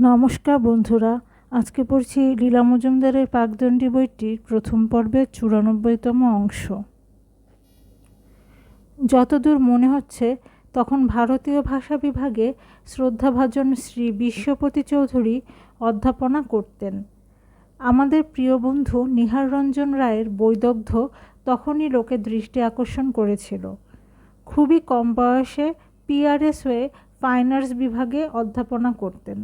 নমস্কার বন্ধুরা, আজকে পড়ছি লীলা মজুমদারের পাকদণ্ডী বইটির প্রথম পর্বের চুরানব্বইতম অংশ। যতদূর মনে হচ্ছে, তখন ভারতীয় ভাষা বিভাগে শ্রদ্ধাভাজন শ্রী বিশ্বপতি চৌধুরী অধ্যাপনা করতেন। আমাদের প্রিয় বন্ধু নিহার রঞ্জন রায়ের বৈদগ্ধ তখনই লোকে দৃষ্টি আকর্ষণ করেছিল। খুবই কম বয়সে পিআরএস হয়ে ফাইন আর্টস বিভাগে অধ্যাপনা করতেন।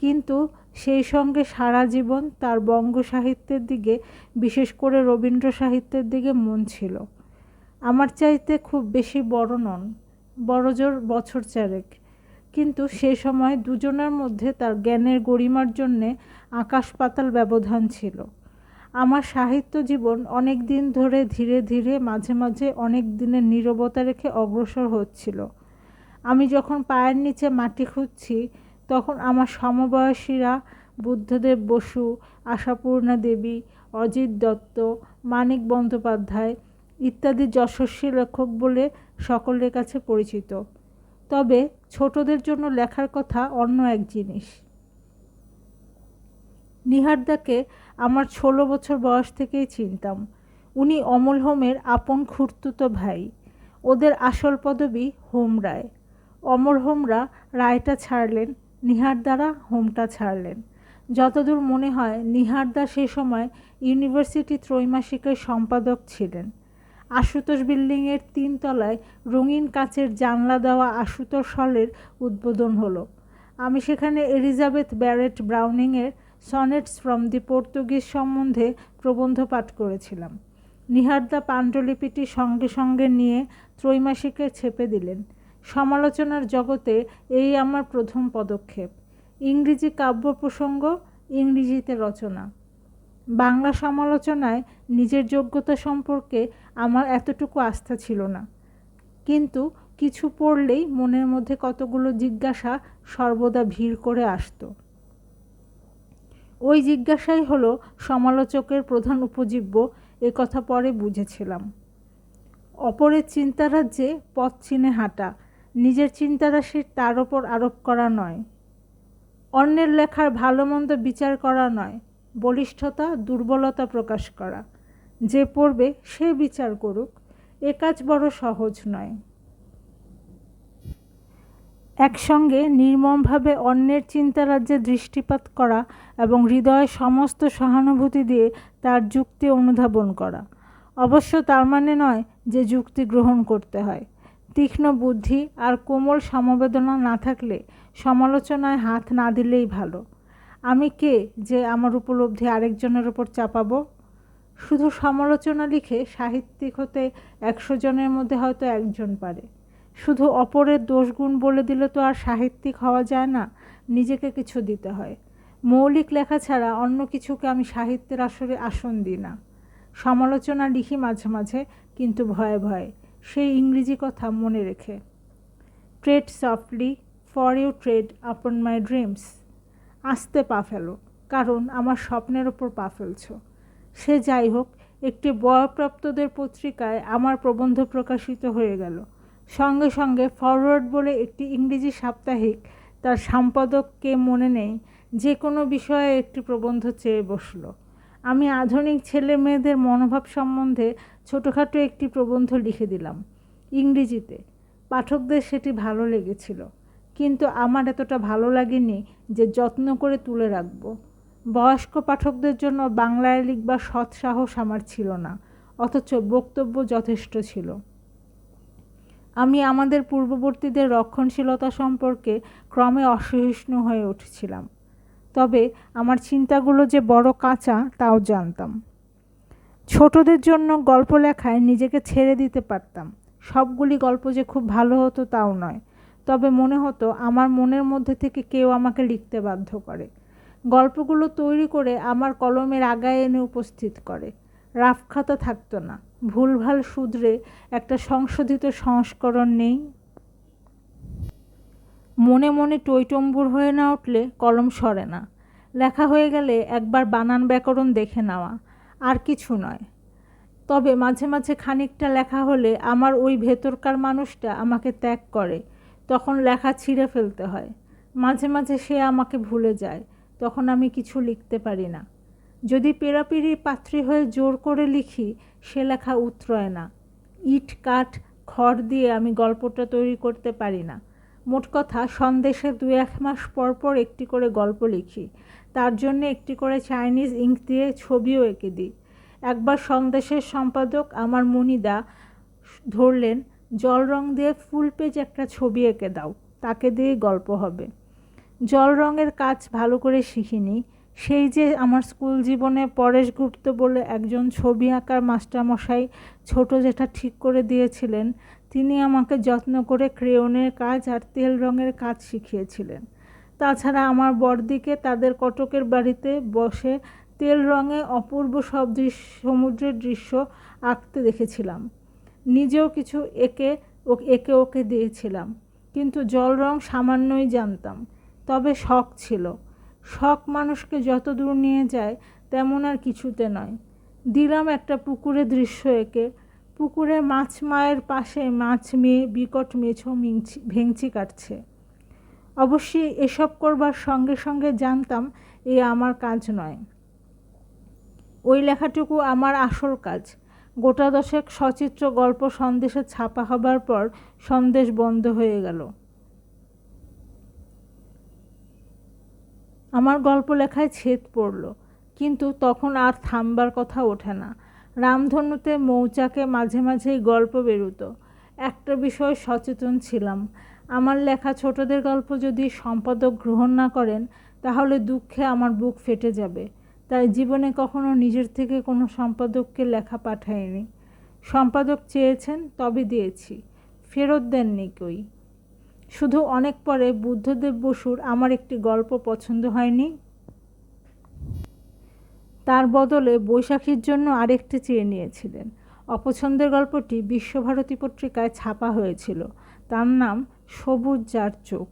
কিন্তু সেই সঙ্গে সারা জীবন তার বঙ্গ সাহিত্যের দিকে, বিশেষ করে রবীন্দ্র সাহিত্যের দিকে মন ছিল। আমার চাইতে খুব বেশি বড় নন, বড়জোর বছর চারেক। কিন্তু সে সময় দুজনের মধ্যে তার জ্ঞানের গরিমার জন্যে আকাশ পাতাল ব্যবধান ছিল। আমার সাহিত্য জীবন অনেক দিন ধরে ধীরে ধীরে মাঝে মাঝে অনেক দিনের নীরবতা রেখে অগ্রসর হচ্ছিল। আমি যখন পায়ের নিচে মাটি খুঁজছি তখন আমার সমবয়সীরা বুদ্ধদেব বসু, আশাপূর্ণা দেবী, অজিত দত্ত, মানিক বন্দ্যোপাধ্যায় ইত্যাদি যশস্বী লেখক বলে সকলের কাছে পরিচিত। তবে ছোটদের জন্য লেখার কথা অন্য এক জিনিস। নিহারদাকে আমার ষোলো বছর বয়স থেকেই চিনতাম। উনি অমল হোমের আপন খুর্তুতো ভাই। ওদের আসল পদবি হোম রায় অমর হোমরা রায়টা ছাড়লেন নিহার দ্বারা হোমটা ছাড়লেন। যতদূর মনে হয় নিহারদা সে সময় ইউনিভার্সিটি ত্রৈমাসিকের সম্পাদক ছিলেন। আশুতোষ বিল্ডিংয়ের তিনতলায় রঙিন কাচের জানলা দেওয়া আশুতোষ হলের উদ্বোধন হলো। আমি সেখানে এলিজাবেথ ব্যারেট ব্রাউনিংয়ের সনেটস ফ্রম দি পর্তুগিজ সম্বন্ধে প্রবন্ধ পাঠ করেছিলাম। নিহারদা পাণ্ডুলিপিটি সঙ্গে সঙ্গে নিয়ে ত্রৈমাসিকে ছেপে দিলেন। সমালোচনার জগতে এই আমার প্রথম পদক্ষেপ। ইংরেজি কাব্য প্রসঙ্গ ইংরেজিতে রচনা। বাংলা সমালোচনায় নিজের যোগ্যতা সম্পর্কে আমার এতটুকু আস্থা ছিল না। কিন্তু কিছু পড়লেই মনের মধ্যে কতগুলো জিজ্ঞাসা সর্বদা ভিড় করে আসত। ওই জিজ্ঞাসাই হলো সমালোচকের প্রধান উপজীব্য, এ কথা পরে বুঝেছিলাম। অপরের চিন্তারাজ্যে পথ চিনে হাঁটা নিজের চিন্তারাশি তার ওপর আরোপ করা নয়। অন্যের লেখার ভালো মন্দ বিচার করা নয়। বলিষ্ঠতা, দুর্বলতা প্রকাশ করা। যে পড়বে সে বিচার করুক। এ কাজ বড় সহজ নয়। একসঙ্গে নির্মমভাবে অন্যের চিন্তারাজ্যে দৃষ্টিপাত করা এবং হৃদয়ে সমস্ত সহানুভূতি দিয়ে তার যুক্তি অনুধাবন করা। অবশ্য তার মানে নয় যে যুক্তি গ্রহণ করতে হয়। তীক্ষ্ণ বুদ্ধি আর কোমল সমবেদনা না থাকলে সমালোচনায় হাত না দিলেই ভালো। আমি কে যে আমার উপলব্ধি আরেকজনের ওপর চাপাবো? শুধু সমালোচনা লিখে সাহিত্যিক হতে একশো জনের মধ্যে হয়তো একজন পারে। শুধু অপরের দোষগুণ বলে দিলে তো আর সাহিত্যিক হওয়া যায় না, নিজেকে কিছু দিতে হয়। মৌলিক লেখা ছাড়া অন্য কিছুকে আমি সাহিত্যের আসরে আসন দিই না। সমালোচনা লিখি মাঝে মাঝে, কিন্তু ভয়ে ভয়ে। সেই ইংরেজি কথা মনে রেখে। Tread softly for you tread upon my dreams আস্তে পা ফেলো, কারণ আমার স্বপ্নের ওপর পা ফেলছ। সে যাই হোক, একটি বয়প্রাপ্তদের পত্রিকায় আমার প্রবন্ধ প্রকাশিত হয়ে গেল। সঙ্গে সঙ্গে ফরওয়ার্ড বলে একটি ইংরেজি সাপ্তাহিক তার সম্পাদককে মনে নেই, যে কোনো বিষয়ে একটি প্রবন্ধ চেয়ে বসল। আমি আধুনিক ছেলে মেয়েদের মনোভাব সম্বন্ধে ছোটোখাটো একটি প্রবন্ধ লিখে দিলাম, ইংরেজিতে। পাঠকদের সেটি ভালো লেগেছিল, কিন্তু আমার এতটা ভালো লাগেনি যে যত্ন করে তুলে রাখব। বয়স্ক পাঠকদের জন্য বাংলায় লিখবার সৎ সাহস আমার ছিল না, অথচ বক্তব্য যথেষ্ট ছিল। আমি আমাদের পূর্ববর্তীদের রক্ষণশীলতা সম্পর্কে ক্রমে অসহিষ্ণু হয়ে উঠছিলাম। তবে আমার চিন্তাগুলো যে বড় কাঁচা, তাও জানতাম। ছোটদের জন্য গল্প লেখায় নিজেকে ছেড়ে দিতে পারতাম। সবগুলি গল্প যে খুব ভালো হতো, তাও নয়। তবে মনে হতো, আমার মনের মধ্যে থেকে কেউ আমাকে লিখতে বাধ্য করে। গল্পগুলো তৈরি করে আমার কলমের আগায় এনে উপস্থিত করে। রাফ খাতা থাকতো না। ভুলভাল শুধরে একটা সংশোধিত সংস্করণ নেই মনে মনে টইটম্বুর হয়ে না উঠলে কলম সরে না। লেখা হয়ে গেলে একবার বানান ব্যাকরণ দেখে নেওয়া, আর কিছু নয়। তবে মাঝে মাঝে খানিকটা লেখা হলে আমার ওই ভেতরকার মানুষটা আমাকে ত্যাগ করে, তখন লেখা ছিঁড়ে ফেলতে হয়। মাঝে মাঝে সে আমাকে ভুলে যায়, তখন আমি কিছু লিখতে পারি না। যদি পেরাপিরি পাত্রী হয়ে জোর করে লিখি, সে লেখা উতরয় না। ইট, কাঠ, খড় দিয়ে আমি গল্পটা তৈরি করতে পারি না। মোট কথা, সন্দেশে দু এক মাস পর পর একটি করে গল্প লিখি। তার জন্য একটি করে চাইনিজ ইঙ্ক দিয়ে ছবিও এঁকে দিই। একবার সন্দেশের সম্পাদক আমার মনিদা ধরলেন, জল রং দিয়ে ফুল পেজ একটা ছবি এঁকে দাও, তাকে দিয়ে গল্প হবে। জল রঙের কাজ ভালো করে শিখিনি, সেই যে আমার স্কুল জীবনে পরেশ গুপ্ত বলে একজন ছবি আঁকার মাস্টারমশাই ছোট যেটা ঠিক করে দিয়েছিলেন তিনি আমাকে যত্ন করে ক্রেয়নের কাজ আর তেল রঙের কাজ শিখিয়েছিলেন। তাছাড়া আমার বড়দিকে তাদের কটকের বাড়িতে বসে তেল রঙে অপূর্ব সব দৃশ্য সমুদ্রের দৃশ্য আঁকতে দেখেছিলাম। নিজেও কিছু একে ও, একে ওকে দিয়েছিলাম। কিন্তু জল রং সামান্যই জানতাম। তবে শখ ছিল। শখ মানুষকে যত দূর নিয়ে যায়, তেমন আর কিছুতে নয়। দিলাম একটা পুকুরে দৃশ্য এঁকে পুকুরে মাছ মায়ের পাশে মাছ মেয়ে, বিকট মেছো মিংছি ভেংচি কাটছে। অবশ্যই এসব করবার সঙ্গে সঙ্গে জানতাম এ আমার কাজ নয়। ওই লেখাটুকু আমার আসল কাজ। গোটা দশেক সচিত্র গল্প সন্দেশে ছাপা হবার পর সন্দেশ বন্ধ হয়ে গেল। আমার গল্প লেখায় ছেদ পড়ল, কিন্তু তখন আর থামবার কথা ওঠে না। রামধনুতে মৌচাকে মাঝে মাঝেই গল্প বেরুতো। একটা বিষয় সচেতন ছিলাম। আমার লেখা ছোটদের গল্প যদি সম্পাদক গ্রহণ না করেন, তাহলে দুঃখে আমার বুক ফেটে যাবে। তাই জীবনে কখনো নিজের থেকে কোনো সম্পাদককে লেখা পাঠায়নি সম্পাদক চেয়েছেন, তবে দিয়েছি। ফেরত দেননি কই? শুধু অনেক পরে বুদ্ধদেব বসুর আমার একটি গল্প পছন্দ হয়নি। তার বদলে বৈশাখীর জন্য আরেকটি চেয়ে নিয়েছিলেন। অপছন্দের গল্পটি বিশ্বভারতী পত্রিকায় ছাপা হয়েছিল। তার নাম সবুজ যার চোখ।